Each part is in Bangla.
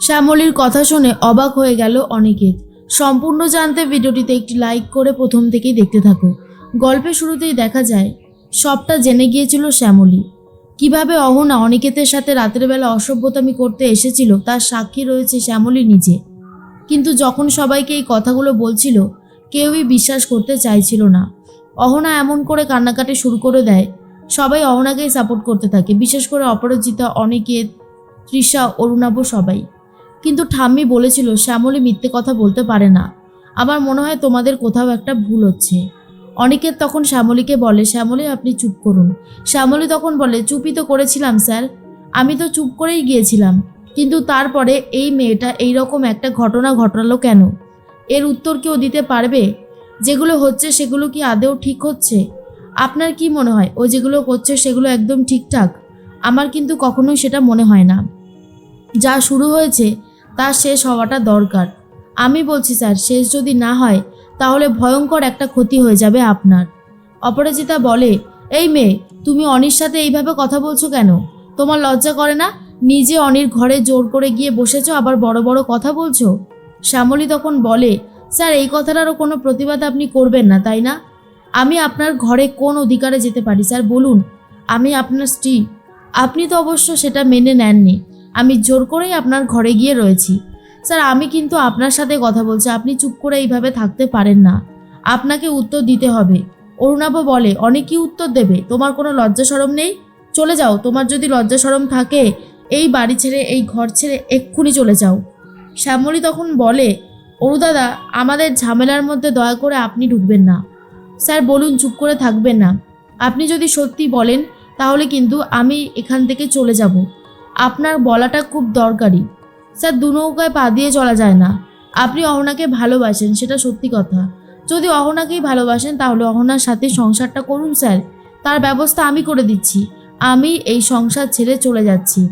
শ্যামলীর কথা শুনে অবাক হয়ে গেল অনিকেত। সম্পূর্ণ জানতে ভিডিওটিতে একটি লাইক করে প্রথম থেকেই দেখতে থাকো। গল্পের শুরুতেই দেখা যায়, সবটা জেনে গিয়েছিল শ্যামলী। কীভাবে অহনা অনিকেতের সাথে রাতের বেলা অসভ্যতামি করতে এসেছিল, তার সাক্ষী রয়েছে শ্যামলী নিজে। কিন্তু যখন সবাইকে এই কথাগুলো বলছিল, কেউই বিশ্বাস করতে চাইছিল না। অহনা এমন করে কান্নাকাটি শুরু করে দেয়, সবাই অহনাকেই সাপোর্ট করতে থাকে। বিশেষ করে অপরাজিতা, অনিকেত তৃষা অরুণাভ সবাই। কিন্তু ঠাম্মি বলেছিল, শ্যামলী মিথ্যে কথা বলতে পারে না। আমার মনে হয় তোমাদের কোথাও একটা ভুল হচ্ছে। অনেকের তখন শ্যামলীকে বলে, শ্যামলী, আপনি চুপ করুন। শ্যামলী তখন বলে, চুপই তো করেছিলাম, স্যার। আমি তো চুপ করেই গিয়েছিলাম। কিন্তু তারপরে এই মেয়েটা এই রকম একটা ঘটনা ঘটালো কেন? এর উত্তর কেউ দিতে পারবে? যেগুলো হচ্ছে সেগুলো কি আদেও ঠিক হচ্ছে? আপনার কি মনে হয়? ও যেগুলো করছে সেগুলো একদম ঠিকঠাক? আমার কিন্তু কখনোই সেটা মনে হয় না। যা শুরু হয়েছে তা শেষ হওয়াটা দরকার। আমি বলছি, স্যার, শেষ যদি না হয়, তাহলে ভয়ঙ্কর একটা ক্ষতি হয়ে যাবে আপনার। অপরাজিতা বলে, এই মেয়ে, তুমি অনির সাথে এইভাবে কথা বলছো কেন? তোমার লজ্জা করে না? নিজে অনির ঘরে জোর করে গিয়ে বসেছো, আবার বড় বড় কথা বলছো? শ্যামলী তখন বলে, স্যার, এই কথাটারও কোনো প্রতিবাদ আপনি করবেন না, তাই না? আমি আপনার ঘরে কোন অধিকারে যেতে পারি? স্যার, বলুন, আমি আপনার স্ত্রী। আপনি তো অবশ্য সেটা মেনে নেননি। আমি জোর করেই আপনার ঘরে গিয়ে রয়েছি। স্যার, আমি কিন্তু আপনার সাথে কথা বলছি, আপনি চুপ করে এইভাবে থাকতে পারেন না। আপনাকে উত্তর দিতে হবে। অরুণাভ বলে, অনেক কি উত্তর দেবে? তোমার কোনো লজ্জা সরম নেই? চলে যাও, তোমার যদি লজ্জা সরম থাকে, এই বাড়ি ছেড়ে, এই ঘর ছেড়ে এক্ষুনি চলে যাও। শ্যামলী তখন বলে অরুদাদা আমাদের ঝামেলার মধ্যে দয়া করে আপনি ঢুকবেন না। স্যার, বলুন, চুপ করে থাকবেন না। আপনি যদি সত্যি বলেন, তাহলে কিন্তু আমি এখান থেকে চলে যাব। আপনার বলাটা খুব দরকারি। স্যার, দু নৌকায় পা দিয়ে চলা যায় না। আপনি অহনাকে ভালোবাসেন, সেটা সত্যি কথা। যদি অহনাকেই ভালোবাসেন, তাহলে অহনার সাথে সংসারটা করুন, স্যার। তার ব্যবস্থা আমি করে দিচ্ছি। আমি এই সংসার ছেড়ে চলে যাচ্ছি।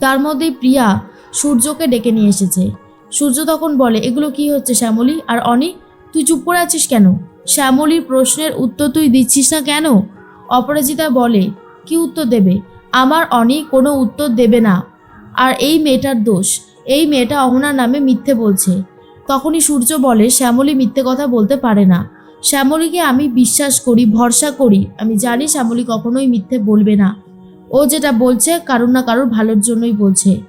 তার মধ্যে প্রিয়া সূর্যকে ডেকে নিয়ে এসেছে। সূর্য তখন বলে, এগুলো কি হচ্ছে শ্যামলী? আর অনি, তুই চুপ করে আছিস কেন? শ্যামলীর প্রশ্নের উত্তর তুই দিচ্ছিস না কেন? অপরাজিতা বলে, কি উত্তর দেবে? আমার অনি কোনো উত্তর দেবে না। আর এই মেয়েটার দোষ, এই মেয়েটা অহনার নামে মিথ্যে বলছে। তখনই সূর্য বলে, শ্যামলী মিথ্যে কথা বলতে পারে না। শ্যামলীকে আমি বিশ্বাস করি, ভরসা করি। আমি জানি শ্যামলী কখনোই মিথ্যে বলবে না। ও যেটা বলছে কারোর না কারোর ভালোর জন্যই বলছে।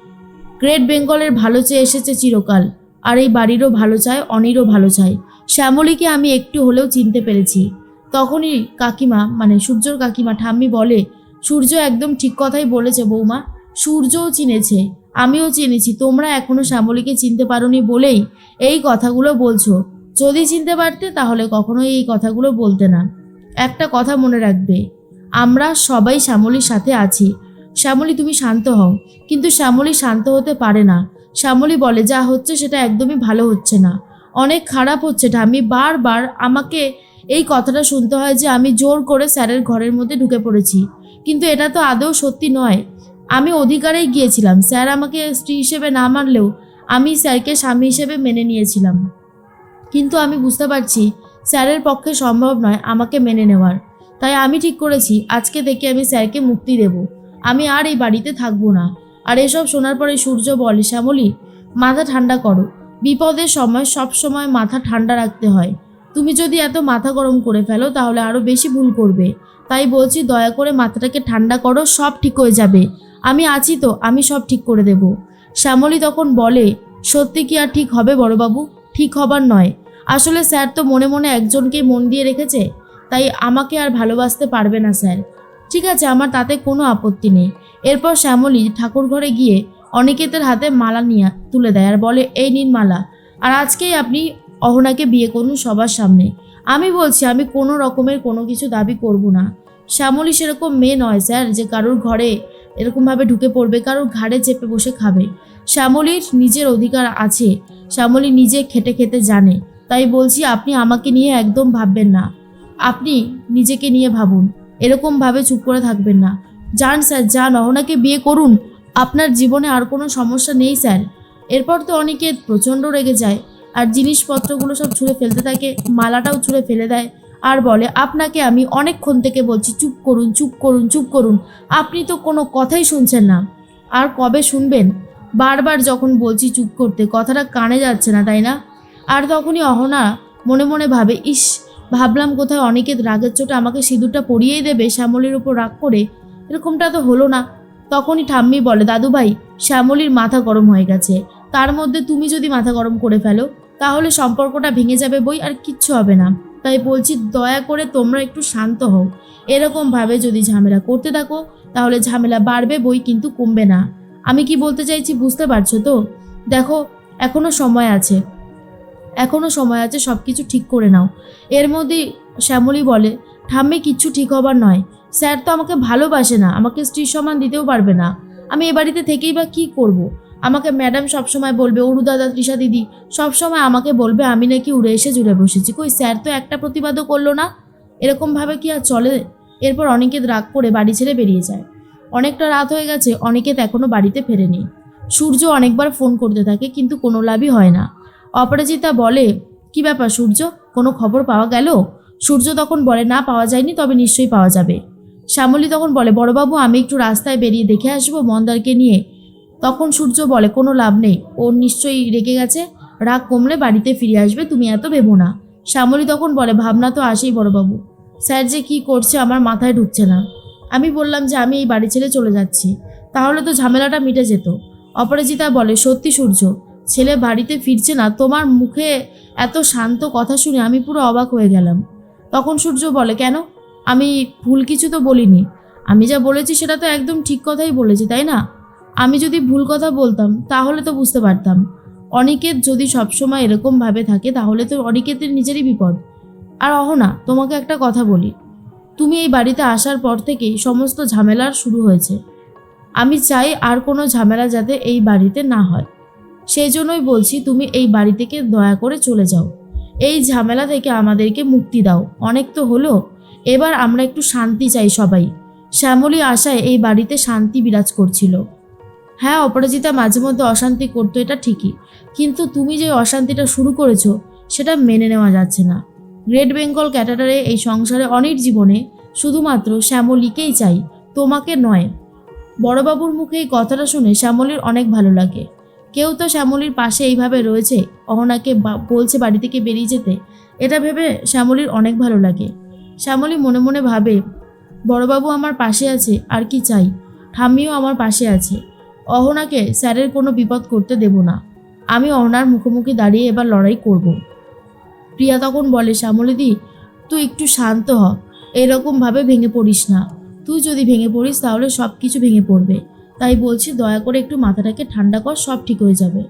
গ্রেট বেঙ্গলের ভালো চেয়ে এসেছে চিরকাল। আর এই বাড়িরও ভালো চায়, অনিরও ভালো চায়। শ্যামলীকে আমি একটু হলেও চিনতে পেরেছি। তখনই কাকিমা মানে সূর্যর কাকিমা ঠাম্মি বলে সূর্য একদম ঠিক কথাই বলেছে বৌমা। সূর্যও চিনেছে, আমিও চিনেছি, তোমরা এখনও শ্যামলীকে চিনতে পারোনি বলেই এই কথাগুলো বলছো। যদি চিনতে পারতে, তাহলে কখনোই এই কথাগুলো বলতে না। একটা কথা মনে রাখবে, আমরা সবাই শ্যামলীর সাথে আছি। শ্যামলী, তুমি শান্ত হও। কিন্তু শ্যামলী শান্ত হতে পারে না। শ্যামলী বলে, যা হচ্ছে সেটা একদমই ভালো হচ্ছে না। অনেক খারাপ হচ্ছে, ঠাম্মি। বারবার আমাকে এই কথাটা শুনতে হয় যে আমি জোর করে স্যারের ঘরের মধ্যে ঢুকে পড়েছি। কিন্তু এটা তো আদৌ সত্যি নয়। আমি অধিকারেই গিয়েছিলাম। স্যার আমাকে স্ত্রী হিসেবে না মানলেও আমি স্যারকে স্বামী হিসেবে মেনে নিয়েছিলাম। কিন্তু আমি বুঝতে পারছি স্যারের পক্ষে সম্ভব নয় আমাকে মেনে নেওয়ার। তাই আমি ঠিক করেছি, আজকে থেকে আমি স্যারকে মুক্তি দেব। আমি আর এই বাড়িতে থাকব না। আর এসব শোনার পরে সূর্য বলে, শ্যামলী, মাথা ঠান্ডা করো। বিপদের সময় সব সময় মাথা ঠান্ডা রাখতে হয়। তুমি যদি এত মাথা গরম করে ফেলো, তাহলে আরও বেশি ভুল করবে। তাই বলছি দয়া করে মাথাটাকে ঠান্ডা করো, সব ঠিক হয়ে যাবে। আমি আছি তো, আমি সব ঠিক করে দেব। শ্যামলী তখন বলে, সত্যি কি আর ঠিক হবে বড়বাবু? ঠিক হবার নয়। আসলে স্যার তো মনে মনে একজনকেই মন দিয়ে রেখেছে, তাই আমাকে আর ভালোবাসতে পারবে না স্যার। ঠিক আছে, আমার তাতে কোনো আপত্তি নেই। এরপর শ্যামলী ঠাকুর ঘরে গিয়ে অনিকেতের হাতে মালা নিয়ে তুলে দেয় আর বলে, এই নিন মালা। আর আজকেই আপনি অহনাকে বিয়ে করুন সবার সামনে। আমি বলছি, আমি কোনো রকমের কোনো কিছু দাবি করব না। শ্যামলী সেরকম মেয়ে নয়, স্যার, যে কারোর ঘরে এরকমভাবে ঢুকে পড়বে, কারোর ঘাড়ে চেপে বসে খাবে। শ্যামলীর নিজের অধিকার আছে, শ্যামলী নিজে খেটে খেতে জানে। তাই বলছি, আপনি আমাকে নিয়ে একদম ভাববেন না। আপনি নিজেকে নিয়ে ভাবুন, এরকমভাবে চুপ করে থাকবেন না। যান, স্যার, যান, অহনাকে বিয়ে করুন। আপনার জীবনে আর কোনো সমস্যা নেই, স্যার। এরপর তো অনেকে প্রচণ্ড রেগে যায়। আর জিনিসপত্রগুলো সব ছুঁড়ে ফেলতে থাকে, মালাটাও ছুঁড়ে ফেলে দেয় আর বলে, আপনাকে আমি অনেকক্ষণ থেকে বলছি, চুপ করুন চুপ করুন চুপ করুন। আপনি তো কোনো কথাই শুনছেন না। আর কবে শুনবেন? বারবার যখন বলছি চুপ করতে, কথাটা কানে যাচ্ছে না, তাই না? আর তখনই অহনা মনে মনে ভাবে, ইস, ভাবলাম কোথায় অনেকে রাগের চোটে আমাকে সিঁদুরটা পরিয়েই দেবে, শ্যামলির উপর রাগ করে। এরকমটা তো হলো না। তখনই ঠাম্মি বলে দাদু ভাই শ্যামলির মাথা গরম হয়ে গেছে। তার মধ্যে তুমি যদি মাথা গরম করে ফেলো, তাহলে সম্পর্কটা ভেঙে যাবে বই আর কিচ্ছু হবে না। তাই বলছি, দয়া করে তোমরা একটু শান্ত হও। এরকমভাবে যদি ঝামেলা করতে থাকো, তাহলে ঝামেলা বাড়বে, বই কিন্তু কমবে না। আমি কি বলতে চাইছি বুঝতে পারছ তো? দেখো, এখনও সময় আছে। এখনও সময় আছে সব কিছু ঠিক করে নাও। এর মধ্যেই শ্যামলী বলে, ঠাম্মি, কিচ্ছু ঠিক হবার নয়। স্যার তো আমাকে ভালোবাসে না, আমাকে স্ত্রীর সমান দিতেও পারবে না। আমি এ বাড়িতে থেকেই বা কী করব। আমাকে ম্যাডাম সবসময় বলবে, অরু দাদা, তৃষা দিদি, সবসময় আমাকে বলবে, আমি নাকি উড়ে এসে জুড়ে বসেছি। কই, স্যার তো একটা প্রতিবাদও করল না। এরকমভাবে কি আর চলে? এরপর অনিকেত রাগ করে বাড়ি ছেড়ে বেরিয়ে যায়। অনেকটা রাত হয়ে গেছে অনিকেত এখনও বাড়িতে ফেরেনি। সূর্য অনেকবার ফোন করতে থাকে, কিন্তু কোনো লাভই হয় না। অপরাজিতা বলে, কি ব্যাপার সূর্য? কোনো খবর পাওয়া গেল? সূর্য তখন বলে, না, পাওয়া যায়নি, তবে নিশ্চয়ই পাওয়া যাবে। শ্যামলী তখন বলে, বড়বাবু, আমি একটু রাস্তায় বেরিয়ে দেখে আসব মন্দারকে নিয়ে। তখন সূর্য বলে, কোনো লাভ নেই। ও নিশ্চয়ই রেগে গেছে। রাগ কমলে বাড়িতে ফিরে আসবে, তুমি এত ভেবো না। শ্যামলী তখন বলে, ভাবনা তো আসেই বড়বাবু। স্যার যে কি করছে আমার মাথায় ঢুকছে না। আমি বললাম যে আমি এই বাড়ি ছেড়ে চলে যাচ্ছি। তাহলে তো ঝামেলাটা মিটে যেত। অপরাজিতা বলে, সত্যি সূর্য, ছেলে বাড়িতে ফিরছে না। তোমার মুখে এত শান্ত কথা শুনে আমি পুরো অবাক হয়ে গেলাম। তখন সূর্য বলে, কেন? আমি ভুল কিছু তো বলিনি। আমি যা বলেছি সেটা তো একদম ঠিক কথাই বলেছি, তাই না? আমি যদি ভুল কথা বলতাম, তাহলে তো বুঝতে পারতাম। অনিকেত যদি সবসময় এরকমভাবে থাকে, তাহলে তো অনিকেতের নিজেরই বিপদ। আর অহনা, তোমাকে একটা কথা বলি। তুমি এই বাড়িতে আসার পর থেকেই সমস্ত ঝামেলার শুরু হয়েছে। আমি চাই আর কোনো ঝামেলা যাতে এই বাড়িতে না হয়। সেই জন্যই বলছি, তুমি এই বাড়ি থেকে দয়া করে চলে যাও। এই ঝামেলা থেকে আমাদেরকে মুক্তি দাও। অনেক তো হলো। এবার আমরা একটু শান্তি চাই সবাই। শ্যামলী আশায় এই বাড়িতে শান্তি বিরাজ করছিল। হ্যাঁ অপরাজিতা মাঝে মধ্যে অশান্তি করতো, এটা ঠিকই। কিন্তু তুমি যে অশান্তিটা শুরু করেছ, সেটা মেনে নেওয়া যাচ্ছে না। গ্রেট বেঙ্গল ক্যাটাটারে এই সংসারে অনেক জীবনে শুধুমাত্র শ্যামলীকেই চাই, তোমাকে নয়। বড়বাবুর মুখে এই কথাটা শুনে শ্যামলীর অনেক ভালো লাগে। কেউ তো শ্যামলীর পাশে এইভাবে রয়েছে, অহনাকে বলছে বাড়ি থেকে বেরিয়ে যেতে, এটা ভেবে শ্যামলীর অনেক ভালো লাগে। শ্যামলী মনে মনে ভাবে, বড়বাবু আমার পাশে আছে, আর কি চাই? ঠাম্মিও আমার পাশে আছে। অহনাকে স্যারের কোনো বিপদ করতে দেব না। আমি অহনার মুখোমুখি দাঁড়িয়ে এবার লড়াই করব। প্রিয়া তখন বলে, শ্যামলিদি, তুই একটু শান্ত হ। এরকমভাবে ভেঙে পড়িস না। তুই যদি ভেঙে পড়িস তাহলে সব কিছু ভেঙে পড়বে। তাই বলছি, দয়া করে একটু মাথাটাকে ঠান্ডা কর, সব ঠিক হয়ে যাবে।